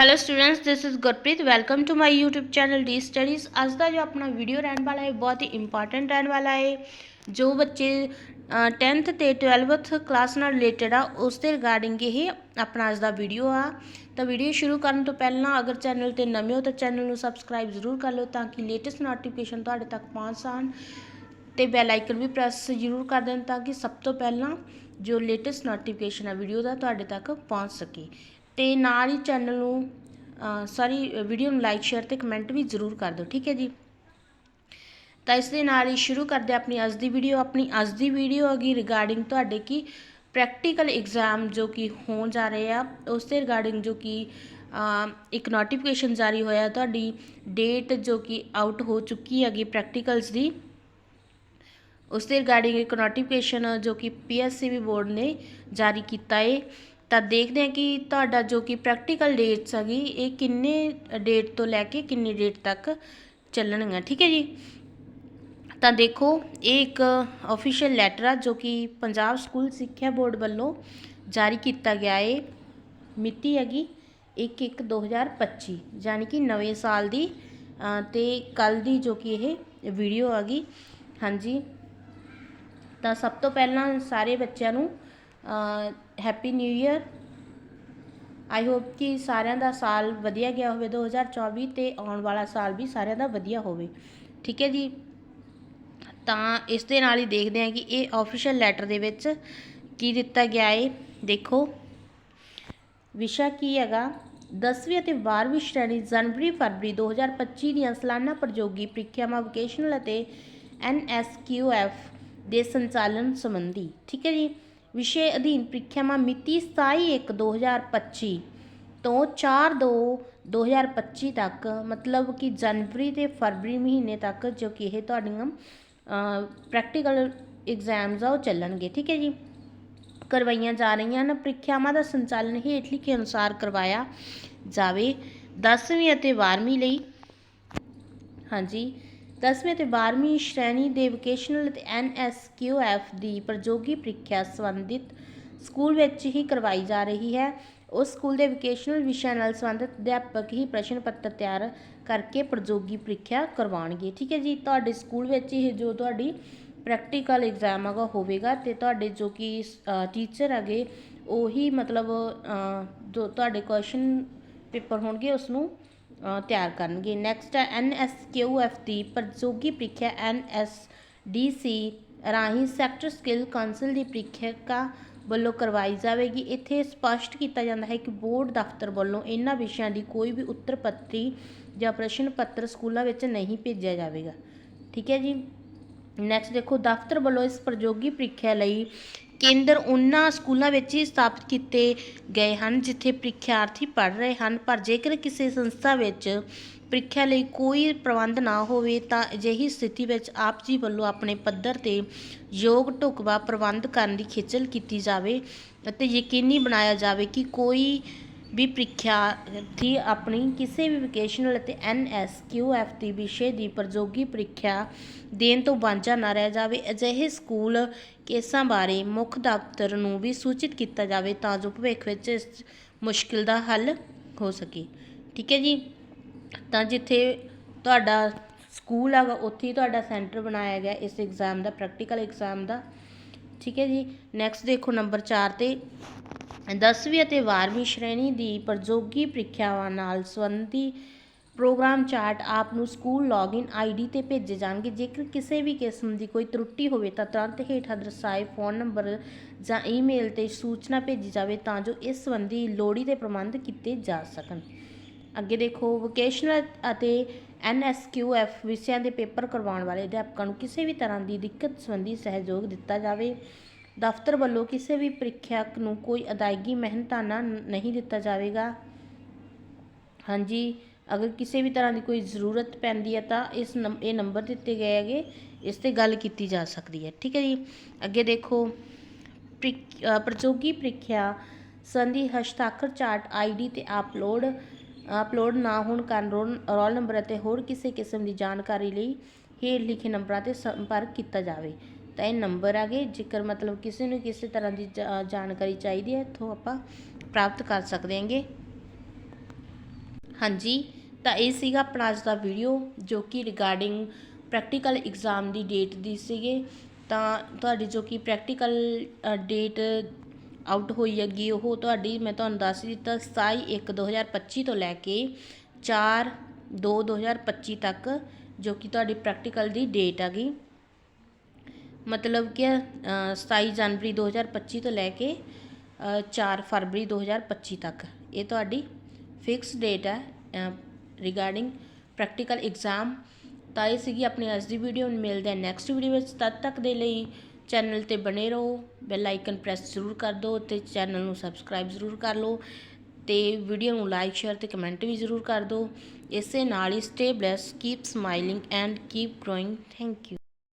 Hello students this is Gurpreet welcome to my YouTube channel D studies ਅੱਜ ਦਾ ਜੋ ਆਪਣਾ ਵੀਡੀਓ ਰਹਿਣ ਵਾਲਾ ਹੈ ਬਹੁਤ ਹੀ ਇੰਪੋਰਟੈਂਟ ਰਹਿਣ ਵਾਲਾ ਹੈ ਜੋ ਬੱਚੇ 10th ਤੇ 12th ਕਲਾਸ ਨਾਲ ਰਿਲੇਟਡ ਆ ਉਸ ਦੇ ਰਿਗਾਰਡਿੰਗ ਇਹ ਆਪਣਾ ਅੱਜ ਦਾ ਵੀਡੀਓ ਆ ਤਾਂ ਵੀਡੀਓ ਸ਼ੁਰੂ ਕਰਨ ਤੋਂ ਪਹਿਲਾਂ ਅਗਰ ਚੈਨਲ ਤੇ ਨਵੇਂ ਹੋ ਤਾਂ ਚੈਨਲ ਨੂੰ ਸਬਸਕ੍ਰਾਈਬ ਜ਼ਰੂਰ ਕਰ ਲਓ ਤਾਂ ਕਿ ਲੇਟੈਸਟ ਨੋਟੀਫਿਕੇਸ਼ਨ ਤੁਹਾਡੇ ਤੱਕ ਪਹੁੰਚ ਸਕਣ ਤੇ ਬੈਲ ਆਈਕਨ ਵੀ ਪ੍ਰੈਸ ਜ਼ਰੂਰ ਕਰ ਦੇਣ ਤਾਂ ਕਿ ਸਭ ਤੋਂ ਪਹਿਲਾਂ ਜੋ ਲੇਟੈਸਟ ਨੋਟੀਫਿਕੇਸ਼ਨ ਹੈ ਵੀਡੀਓ ਦਾ ਤੁਹਾਡੇ ਤੱਕ ਪਹੁੰਚ ਸਕੇ ਅਤੇ ਨਾਲ ਹੀ ਚੈਨਲ ਨੂੰ ਸਾਰੀ ਵੀਡੀਓ ਨੂੰ ਲਾਈਕ ਸ਼ੇਅਰ ਤੇ ਕਮੈਂਟ ਵੀ ਜ਼ਰੂਰ ਕਰ ਦਿਓ, ਠੀਕ ਹੈ ਜੀ? ਤਾਂ ਇਸ ਦੇ ਨਾਲ ਹੀ ਸ਼ੁਰੂ ਕਰਦੇ ਆਪਣੀ ਅੱਜ ਦੀ ਵੀਡੀਓ ਆਪਣੀ ਅੱਜ ਦੀ ਵੀਡੀਓ ਹੈਗੀ ਰਿਗਾਰਡਿੰਗ ਤੁਹਾਡੇ ਕੀ ਪ੍ਰੈਕਟੀਕਲ ਐਗਜ਼ਾਮ ਜੋ ਕਿ ਹੋਣ ਜਾ ਰਹੇ ਆ। ਉਸ ਦੇ ਰਿਗਾਰਡਿੰਗ ਜੋ ਕਿ ਇੱਕ ਨੋਟੀਫਿਕੇਸ਼ਨ ਜਾਰੀ ਹੋਇਆ ਤੁਹਾਡੀ ਡੇਟ ਜੋ ਕਿ ਆਊਟ ਹੋ ਚੁੱਕੀ ਹੈਗੀ ਪ੍ਰੈਕਟੀਕਲਸ ਦੀ। ਉਸ ਦੇ ਰਿਗਾਰਡਿੰਗ ਇੱਕ ਨੋਟੀਫਿਕੇਸ਼ਨ ਜੋ ਕਿ ਪੀਐਸਸੀਬੀ ਬੋਰਡ ਨੇ ਜਾਰੀ ਕੀਤਾ ਹੈ ਤਾਂ ਦੇਖਦੇ ਹਾਂ ਕਿ ਤੁਹਾਡਾ ਜੋ ਕਿ ਪ੍ਰੈਕਟੀਕਲ ਡੇਟਸ ਹੈਗੀ ਇਹ ਕਿੰਨੇ ਡੇਟ ਤੋਂ ਲੈ ਕੇ ਕਿੰਨੀ ਡੇਟ ਤੱਕ ਚੱਲਣਗੀਆਂ ਠੀਕ ਹੈ ਜੀ? ਤਾਂ ਦੇਖੋ ਇਹ ਇੱਕ ਅਫੀਸ਼ੀਅਲ ਲੈਟਰ ਆ ਜੋ ਕਿ ਪੰਜਾਬ ਸਕੂਲ ਸਿੱਖਿਆ ਬੋਰਡ ਵੱਲੋਂ ਜਾਰੀ ਕੀਤਾ ਗਿਆ ਹੈ ਮਿਤੀ ਹੈਗੀ 1/1/2025 ਯਾਨੀ ਕਿ ਨਵੇਂ ਸਾਲ ਦੀ ਅ, ਤੇ ਕੱਲ ਦੀ ਜੋ ਕਿ ਇਹ ਵੀਡੀਓ ਆ ਗਈ ਹਾਂਜੀ। ਤਾਂ ਸਭ ਤੋਂ ਪਹਿਲਾਂ ਸਾਰੇ ਬੱਚਿਆਂ ਨੂੰ happy new year I hope ਕਿ ਸਾਰਿਆਂ ਦਾ ਸਾਲ ਵਧੀਆ ਗਿਆ ਹੋਵੇ 2024 ਤੇ ਆਉਣ ਵਾਲਾ ਸਾਲ ਵੀ ਸਾਰਿਆਂ ਦਾ ਵਧੀਆ ਹੋਵੇ। ਠੀਕ ਹੈ ਜੀ? ਤਾਂ ਇਸ ਦੇ ਨਾਲ ਹੀ ਦੇਖਦੇ ਹਾਂ ਕਿ ਇਹ ਆਫੀਸ਼ੀਅਲ ਲੈਟਰ ਦੇ ਵਿੱਚ ਕੀ ਦਿੱਤਾ ਗਿਆ ਹੈ ਦੇਖੋ। ਵਿਸ਼ਾ ਕੀ ਹੈਗਾ? 10ਵੀਂ ਅਤੇ 12ਵੀਂ ਸ਼੍ਰੇਣੀ ਜਨਵਰੀ ਫਰਵਰੀ 2025 ਦੀਆਂ ਸਾਲਾਨਾ ਪ੍ਰਯੋਗੀ ਪ੍ਰੀਖਿਆਵਾਂ ਵੋਕੇਸ਼ਨਲ ਅਤੇ ਐਨਐਸਕਿਊਐਫ ਦੇ ਸੰਚਾਲਨ ਸੰਬੰਧੀ। ਠੀਕ ਹੈ ਜੀ? ਵਿਸ਼ੇ ਅਧੀਨ ਪ੍ਰੀਖਿਆਵਾਂ ਮਿਤੀ 27/1/2025 ਤੋਂ 4/2/2025 ਤੱਕ, ਮਤਲਬ ਕਿ ਜਨਵਰੀ ਤੇ ਫਰਵਰੀ ਮਹੀਨੇ ਤੱਕ ਜੋ ਕਿ ਇਹ ਤੁਹਾਡੀਆਂ ਪ੍ਰੈਕਟੀਕਲ ਐਗਜ਼ਾਮਸ ਆ, ਉਹ ਚੱਲਣਗੇ, ਠੀਕ ਹੈ ਜੀ? ਕਰਵਾਈਆਂ ਜਾ ਰਹੀਆਂ ਹਨ। ਪ੍ਰੀਖਿਆਵਾਂ ਦਾ ਸੰਚਾਲਨ ਹੇਠ ਲਿਖੇ ਅਨੁਸਾਰ ਕਰਵਾਇਆ ਜਾਵੇ 10ਵੀਂ ਅਤੇ 12ਵੀਂ ਲਈ। ਹਾਂਜੀ। 10ਵੀਂ ਅਤੇ 12ਵੀਂ ਸ਼੍ਰੇਣੀ ਦੇ ਵੋਕੇਸ਼ਨਲ ਅਤੇ ਐਨਐਸਕਿਊਐਫ ਦੀ ਪ੍ਰਯੋਗੀ ਪ੍ਰੀਖਿਆ ਸੰਬੰਧਿਤ ਸਕੂਲ ਵਿੱਚ ਹੀ ਕਰਵਾਈ ਜਾ ਰਹੀ ਹੈ। ਉਸ ਸਕੂਲ ਦੇ ਵੋਕੇਸ਼ਨਲ ਵਿਸ਼ਿਆਂ ਨਾਲ ਸੰਬੰਧਿਤ ਅਧਿਆਪਕ ਹੀ ਪ੍ਰਸ਼ਨ ਪੱਤਰ ਤਿਆਰ ਕਰਕੇ ਪ੍ਰਯੋਗੀ ਪ੍ਰੀਖਿਆ ਕਰਵਾਉਣਗੇ। ਠੀਕ ਹੈ ਜੀ, ਤੁਹਾਡੇ ਸਕੂਲ ਵਿੱਚ ਇਹ ਜੋ ਤੁਹਾਡੀ ਪ੍ਰੈਕਟੀਕਲ ਐਗਜ਼ਾਮ ਹੈਗਾ ਹੋਵੇਗਾ ਤੇ ਤੁਹਾਡੇ ਜੋ ਕਿ ਟੀਚਰ ਹੈਗੇ, ਉਹੀ ਮਤਲਬ ਜੋ ਤੁਹਾਡੇ ਕੁਐਸਚਨ ਪੇਪਰ ਹੋਣਗੇ ਉਸ ਨੂੰ ਤਿਆਰ ਕਰਨਗੇ। ਨੈਕਸਟ ਹੈ ਐਨਐਸਕਿਊਐਫ ਦੀ ਪ੍ਰਯੋਗੀ ਪ੍ਰੀਖਿਆ ਐਨਐਸਡੀਸੀ ਰਾਹੀਂ ਸੈਕਟਰ ਸਕਿੱਲ ਕਾਉਂਸਲ ਦੀ ਪ੍ਰੀਖਿਆ ਵੱਲੋਂ ਕਰਵਾਈ ਜਾਵੇਗੀ। ਇੱਥੇ ਸਪਸ਼ਟ ਕੀਤਾ ਜਾਂਦਾ ਹੈ ਕਿ ਬੋਰਡ ਦਫ਼ਤਰ ਵੱਲੋਂ ਇਹਨਾਂ ਵਿਸ਼ਿਆਂ ਦੀ ਕੋਈ ਵੀ ਉੱਤਰ ਪੱਤਰੀ ਜਾਂ ਪ੍ਰਸ਼ਨ ਪੱਤਰ ਸਕੂਲਾਂ ਵਿੱਚ ਨਹੀਂ ਭੇਜਿਆ ਜਾਵੇਗਾ। ਠੀਕ ਹੈ ਜੀ? ਨੈਕਸਟ ਦੇਖੋ, ਦਫ਼ਤਰ ਵੱਲੋਂ ਇਸ ਪ੍ਰਯੋਗੀ ਪ੍ਰੀਖਿਆ ਲਈ ਕੇਂਦਰ ਉਹਨਾਂ ਸਕੂਲਾਂ ਵਿੱਚ ਹੀ ਸਥਾਪਿਤ ਕੀਤੇ ਗਏ ਹਨ, ਜਿੱਥੇ ਪ੍ਰੀਖਿਆਰਥੀ ਪੜ੍ਹ ਰਹੇ ਹਨ। ਪਰ ਜੇਕਰ ਕਿਸੇ ਸੰਸਥਾ ਵਿੱਚ ਪ੍ਰੀਖਿਆ ਲਈ ਕੋਈ ਪ੍ਰਬੰਧ ਨਾ ਹੋਵੇ, ਤਾਂ ਅਜਿਹੀ ਸਥਿਤੀ ਵਿੱਚ ਆਪ ਜੀ ਵੱਲੋਂ ਆਪਣੇ ਪੱਧਰ ਤੇ ਯੋਗ ਢੁਕਵਾ ਪ੍ਰਬੰਧ ਕਰਨ ਦੀ ਖੇਚਲ ਕੀਤੀ ਜਾਵੇ ਅਤੇ ਯਕੀਨੀ ਬਣਾਇਆ ਜਾਵੇ ਕਿ ਕੋਈ ਵੀ ਪ੍ਰੀਖਿਆਰਥੀ ਆਪਣੀ ਕਿਸੇ ਵੀ ਵੋਕੇਸ਼ਨਲ ਅਤੇ ਐਨਐਸਕਿਊਐਫ ਦੀ ਵਿਸ਼ੇ ਦੀ ਪ੍ਰਯੋਗੀ ਪ੍ਰੀਖਿਆ ਦੇਣ ਤੋਂ ਵਾਂਝਾ ਨਾ ਰਹਿ ਜਾਵੇ। ਅਜਿਹੇ ਸਕੂਲ ਕੇਸਾਂ ਬਾਰੇ ਮੁੱਖ ਦਫ਼ਤਰ ਨੂੰ ਵੀ ਸੂਚਿਤ ਕੀਤਾ ਜਾਵੇ ਤਾਂ ਜੋ ਭਵਿੱਖ ਵਿੱਚ ਇਸ ਮੁਸ਼ਕਿਲ ਦਾ ਹੱਲ ਹੋ ਸਕੇ। ਠੀਕ ਹੈ ਜੀ? ਤਾਂ ਜਿੱਥੇ ਤੁਹਾਡਾ ਸਕੂਲ ਹੈਗਾ, ਉੱਥੇ ਹੀ ਤੁਹਾਡਾ ਸੈਂਟਰ ਬਣਾਇਆ ਗਿਆ ਇਸ ਐਗਜ਼ਾਮ ਦਾ ਪ੍ਰੈਕਟੀਕਲ ਐਗਜ਼ਾਮ ਦਾ। ਠੀਕ ਹੈ ਜੀ? ਨੈਕਸਟ ਦੇਖੋ ਨੰਬਰ 4 ਤੇ। 10ਵੀਂ ਅਤੇ 12ਵੀਂ ਸ਼੍ਰੇਣੀ ਦੀ ਪ੍ਰਯੋਗੀ ਪ੍ਰੀਖਿਆਵਾਂ ਨਾਲ ਸੰਬੰਧੀ ਪ੍ਰੋਗਰਾਮ ਚਾਰਟ ਆਪ ਨੂੰ ਸਕੂਲ ਲੌਗਇਨ ਆਈਡੀ ਤੇ ਭੇਜੇ ਜਾਣਗੇ। ਜੇਕਰ ਕਿਸੇ ਵੀ ਕਿਸਮ ਦੀ ਕੋਈ ਤਰੁੱਟੀ ਹੋਵੇ ਤਾਂ ਤੁਰੰਤ ਹੇਠਾਂ ਦਰਸਾਏ ਫੋਨ ਨੰਬਰ ਜਾਂ ਈਮੇਲ ਤੇ ਸੂਚਨਾ ਭੇਜੀ ਜਾਵੇ ਤਾਂ ਜੋ ਇਸ ਸੰਬੰਧੀ ਲੋੜੀਂਦੇ ਪ੍ਰਬੰਧ ਕੀਤੇ ਜਾ ਸਕਣ। ਅੱਗੇ ਦੇਖੋ, ਵੋਕੇਸ਼ਨਲ ਅਤੇ ਐਨਐਸਕਿਊਐਫ ਵਿਸ਼ਿਆਂ ਦੇ ਪੇਪਰ ਕਰਵਾਉਣ ਵਾਲੇ ਅਧਿਆਪਕਾਂ ਨੂੰ ਕਿਸੇ ਵੀ ਤਰ੍ਹਾਂ ਦੀ ਦਿੱਕਤ ਸੰਬੰਧੀ ਸਹਿਯੋਗ ਦਿੱਤਾ ਜਾਵੇ। ਦਫ਼ਤਰ ਵੱਲੋਂ ਕਿਸੇ ਵੀ ਪ੍ਰੀਖਿਅਕ ਨੂੰ ਕੋਈ ਅਦਾਇਗੀ ਮਿਹਨਤਾਨਾ ਨਹੀਂ ਦਿੱਤਾ ਜਾਵੇਗਾ। ਹਾਂਜੀ ਅਗਰ ਕਿਸੇ ਵੀ ਤਰ੍ਹਾਂ ਦੀ ਕੋਈ ਜ਼ਰੂਰਤ ਪੈਂਦੀ ਹੈ ਤਾਂ ਇਸ ਨੰਬ ਇਹ ਨੰਬਰ ਦਿੱਤੇ ਗਏ ਹੈਗੇ ਇਸ ਤੇ ਗੱਲ ਕੀਤੀ ਜਾ ਸਕਦੀ ਹੈ। ਠੀਕ ਹੈ ਜੀ? ਅੱਗੇ ਦੇਖੋ ਪ੍ਰੀ- ਅ, ਪ੍ਰੀਖਿਆ ਸੰਧੀ ਹਸਤਾਖਰ ਚਾਰਟ ਆਈਡੀ ਤੇ ਅਪਲੋਡ ਅਪਲੋਡ ਨਾ ਹੋਣ ਕਾਰਨ ਰੋਲ ਰੋਲ ਨੰਬਰ ਅਤੇ ਹੋਰ ਕਿਸੇ ਕਿਸਮ ਦੀ ਜਾਣਕਾਰੀ ਲਈ ਹੇਠ ਲਿਖੇ ਨੰਬਰਾਂ ਤੇ ਸੰਪਰਕ ਕੀਤਾ ਜਾਵੇ। ਤਾਂ ਇਹ ਨੰਬਰ ਆ ਗਏ। ਜੇਕਰ ਮਤਲਬ ਕਿਸੇ ਨੂੰ ਕਿਸੇ ਤਰ੍ਹਾਂ ਦੀ ਜਾਣਕਾਰੀ ਚਾਹੀਦੀ ਹੈ, ਇੱਥੋਂ ਆਪਾਂ ਪ੍ਰਾਪਤ ਕਰ ਸਕਦੇ ਹਾਂਗੇ। ਹਾਂਜੀ, ਤਾਂ ਇਹ ਸੀਗਾ ਆਪਣਾ ਅੱਜ ਦਾ ਵੀਡੀਓ, ਜੋ ਕਿ ਰਿਗਾਰਡਿੰਗ ਪ੍ਰੈਕਟੀਕਲ ਐਗਜ਼ਾਮ ਦੀ ਡੇਟ ਦੀ ਸੀਗੇ। ਤਾਂ ਤੁਹਾਡੀ ਜੋ ਕਿ ਪ੍ਰੈਕਟੀਕਲ ਡੇਟ ਆਊਟ ਹੋਈ ਹੈਗੀ, ਉਹ ਤੁਹਾਡੀ ਮੈਂ ਤੁਹਾਨੂੰ ਦੱਸ ਦਿੱਤਾ 27 1 2025 ਤੋਂ ਲੈ ਕੇ 4 2 2025 ਤੱਕ, ਜੋ ਕਿ ਤੁਹਾਡੀ ਪ੍ਰੈਕਟੀਕਲ ਦੀ ਡੇਟ ਹੈਗੀ। ਮਤਲਬ ਕਿ ਅ, 27 ਜਨਵਰੀ 2025 ਤੋਂ ਲੈ ਕੇ ਅ, 4 ਫਰਵਰੀ 2025 ਤੱਕ। ਇਹ ਤੁਹਾਡੀ ਫਿਕਸ ਡੇਟ ਹੈ ਰਿਗਾਰਡਿੰਗ ਪ੍ਰੈਕਟੀਕਲ ਐਗਜ਼ਾਮ ਤਾਂ ਇਹ ਸੀਗੀ ਆਪਣੀ ਅੱਜ ਦੀ ਵੀਡੀਓ ਨੂੰ ਮਿਲਦੇ ਹਾਂ ਨੈਕਸਟ ਵੀਡੀਓ ਵਿੱਚ। ਤਦ ਤੱਕ ਦੇ ਲਈ ਚੈਨਲ ਤੇ ਬਣੇ ਰਹੋ। ਬੈਲ ਆਈਕਨ ਪ੍ਰੈਸ ਜ਼ਰੂਰ ਕਰ ਦਿਓ ਤੇ ਚੈਨਲ ਨੂੰ ਸਬਸਕ੍ਰਾਈਬ ਜ਼ਰੂਰ ਕਰ ਲਓ। ਤੇ ਵੀਡੀਓ ਨੂੰ ਲਾਈਕ ਸ਼ੇਅਰ ਤੇ ਕਮੈਂਟ ਵੀ ਜ਼ਰੂਰ ਕਰ ਦਿਓ। ਇਸੇ ਨਾਲ ਹੀ stay blessed keep smiling and keep growing thank you